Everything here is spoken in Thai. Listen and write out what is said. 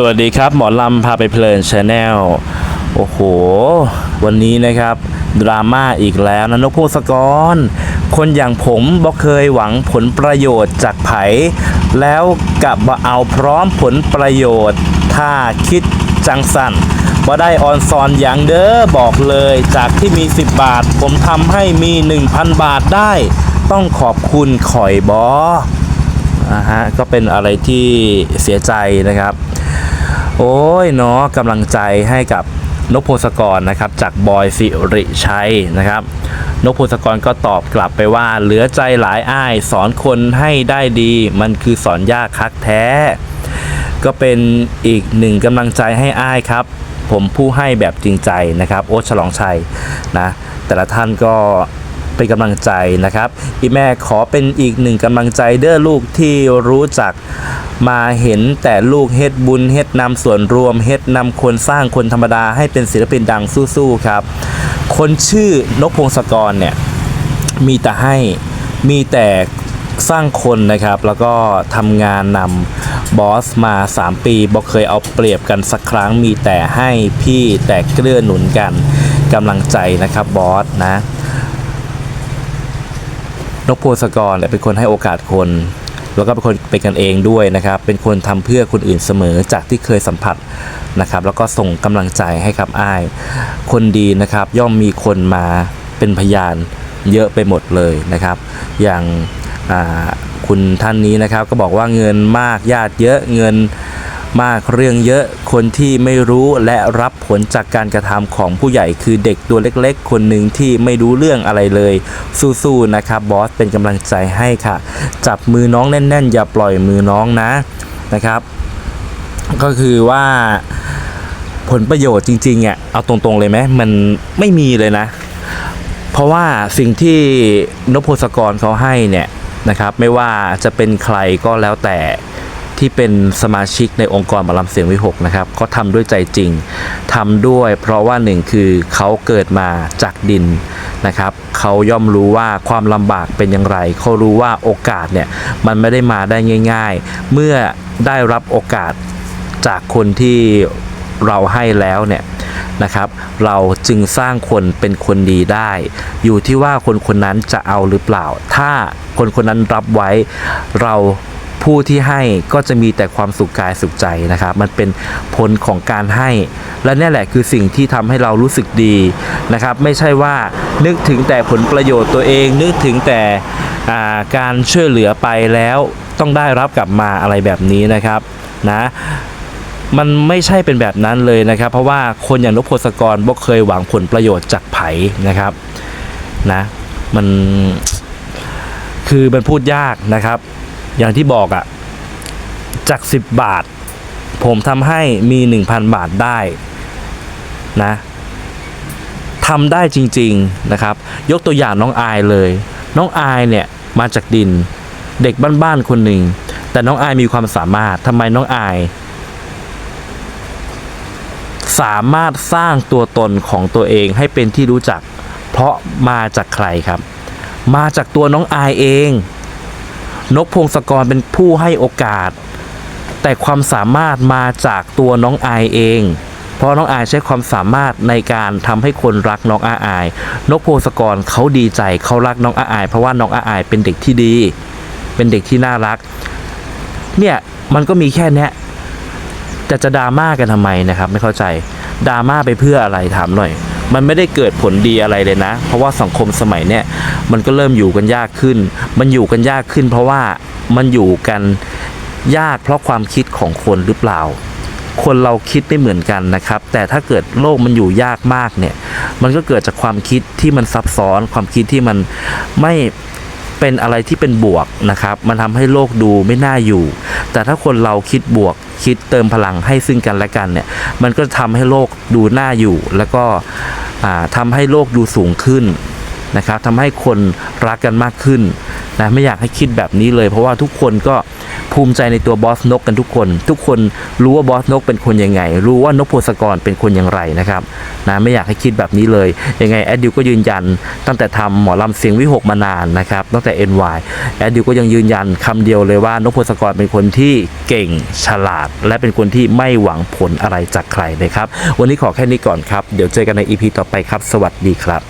สวัสดีครับหมอลำพาไปเพลินชาแนลโอ้โห วันนี้นะครับ ดราม่าอีกแล้วนะนกพงศกร คนอย่างผมบ่เคยหวังผลประโยชน์จากไผ แล้วกลับมาเอาพร้อมผลประโยชน์ ถ้าคิดจังสันบ่ได้ออนซอนอย่างเด้อบอกเลยจากที่มี 10 บาท ผมทำให้มี 1,000 บาทได้ ต้องขอบคุณข่อยบอนะฮะก็เป็นอะไรที่เสียใจนะครับ โอ้ยเนาะกำลังใจให้กับนพพงศกรนะครับจากบอยสิริชัยนะครับนพพงศกรก็ตอบกลับไปว่า เหลือใจหลายอ้าย สอนคนให้ได้ดี มันคือสอนยากคักแท้ ก็เป็นอีกหนึ่งกำลังใจให้อ้ายครับ ผมผู้ให้แบบจริงใจนะครับ โอ๊ตฉลองชัยนะแต่ละท่านก็เป็นกำลังใจนะครับอีแม่ขอเป็นอีกหนึ่งกำลังใจเด้อลูกที่รู้จัก มาเห็นแต่ลูกเฮ็ดบุญเฮ็ดนำส่วนรวมเฮ็ดนำคนสร้างคนธรรมดาให้เป็นศิลปินดังสู้ๆครับ คนชื่อนกพงศกรเนี่ยมีแต่ให้มีแต่สร้างคนนะครับ แล้วก็ทำงานนำบอสมา 3 ปีบอกเคยเอาเปรียบกันสักครั้ง มีแต่ให้พี่แต่เกื้อหนุนกันกำลังใจนะครับบอสนะนกโพสกรเนี่ยเป็นคนให้โอกาสคน แล้วก็เป็นคนเป็นกันเองด้วยนะครับ เป็นคนทำเพื่อคนอื่นเสมอจากที่เคยสัมผัสนะครับ แล้วก็ส่งกำลังใจให้ครับอ้าย คนดีนะครับ ย่อมมีคนมาเป็นพยานเยอะไปหมดเลยนะครับ อย่างคุณท่านนี้นะครับก็บอกว่าเงินมากญาติเยอะเงิน มากเรื่องเยอะคนที่ไม่รู้และรับผลจากการกระทำของผู้ใหญ่คือเด็กตัวเล็กๆ คนหนึ่งที่ไม่รู้เรื่องอะไรเลย สู้ๆนะครับบอสเป็นกำลังใจให้ค่ะ จับมือน้องแน่นๆ อย่าปล่อยมือน้องนะนะครับ ก็คือว่าผลประโยชน์จริงๆอะเอาตรงๆเลยไหมมันไม่มีเลยนะ เพราะว่าสิ่งที่นพพงศกรเขาให้เนี่ยนะครับ ไม่ว่าจะเป็นใครก็แล้วแต่ ที่เป็นสมาชิกในองค์กรหมอลำเสียงวิหกนะครับเขาทำด้วยใจจริงทำด้วยเพราะว่าหนึ่งคือเขาเกิดมาจากดินนะครับเขาย่อมรู้ว่าความลำบากเป็นอย่างไรเขารู้ว่าโอกาสเนี่ยมันไม่ได้มาได้ง่าย ๆ เมื่อได้รับโอกาสจากคนที่เราให้แล้วเนี่ยนะครับเราจึงสร้างคนเป็นคนดีได้ อยู่ที่ว่าคนคนนั้นจะเอาหรือเปล่า ถ้าคนคนนั้นรับไว้เรา ผู้ที่ให้ก็จะมีแต่ความสุขกายสุขใจนะครับ มันเป็นผลของการให้ และนี่แหละคือสิ่งที่ทำให้เรารู้สึกดีนะครับ ไม่ใช่ว่านึกถึงแต่ผลประโยชน์ตัวเอง นึกถึงแต่การช่วยเหลือไปแล้วต้องได้รับกลับมาอะไรแบบนี้นะครับนะมันไม่ใช่เป็นแบบนั้นเลยนะครับ เพราะว่าคนอย่างนพพงศกรบ่เคยหวังผลประโยชน์จากไผ่นะครับนะมันคือมันพูดยากนะครับ อย่างที่บอกอะ่ะ จาก 10 บาท ผมทำให้มี 1,000 บาทได้นะทำได้จริง ๆนะครับ ยกตัวอย่างน้องอายเลย น้องอายเนี่ยมาจากดินเด็กบ้านๆคนหนึ่ง แต่น้องอายมีความสามารถทำไมน้องอาย สามารถสร้างตัวตนของตัวเองให้เป็นที่รู้จัก เพราะมาจากใครครับ มาจากตัวน้องอายเอง นกพงศกรเป็นผู้ให้โอกาส แต่ความสามารถมาจากตัวน้องอายเอง เพราะน้องอายใช้ความสามารถในการทำให้คนรักน้องอาอาย นกพงศกรเขาดีใจเขารักน้องอาอาย เพราะว่าน้องอาอายเป็นเด็กที่ดี เป็นเด็กที่น่ารัก เนี่ยมันก็มีแค่เนี้ยแต่จะดราม่ากันทำไมนะครับ ไม่เข้าใจดราม่าไปเพื่ออะไรถามหน่อย มันไม่ได้เกิดผลดีอะไรเลยนะ เพราะว่าสังคมสมัยเนี้ยมันก็เริ่มอยู่กันยากขึ้น มันอยู่กันยากขึ้น เพราะว่ามันอยู่กันยากเพราะความคิดของคนหรือเปล่า คนเราคิดไม่เหมือนกันนะครับ แต่ถ้าเกิดโลกมันอยู่ยากมากเนี่ย มันก็เกิดจากความคิดที่มันซับซ้อน ความคิดที่มันไม่เป็นอะไรที่เป็นบวกนะครับ มันทำให้โลกดูไม่น่าอยู่ แต่ถ้าคนเราคิดบวก คิดเติมพลังให้ซึ่งกันและกันเนี่ยมันก็ทำให้โลกดูน่าอยู่ แล้วก็ทำทำให้โลกดูสูงขึ้นนะครับทำให้คนรักกันมากขึ้น นะไม่อยากให้คิดแบบนี้เลย เพราะว่าทุกคนก็ภูมิใจในตัวบอสนกกันทุกคน ทุกคนรู้ว่าบอสนกเป็นคนยังไง รู้ว่านกโพสกรเป็นคนอย่างไรนะครับนะไม่อยากให้คิดแบบนี้เลย ยังไงแอดดิวก็ยืนยัน ตั้งแต่ทำหมอลำเสียงวิหกมานานนะครับตั้งแต่ NY แอดดิวก็ยังยืนยันคำเดียวเลยว่านกโพสกรเป็นคนที่เก่งฉลาด และเป็นคนที่ไม่หวังผลอะไรจากใครเลยครับ วันนี้ขอแค่นี้ก่อนครับ เดี๋ยวเจอกันใน EP ต่อไปครับ สวัสดีครับ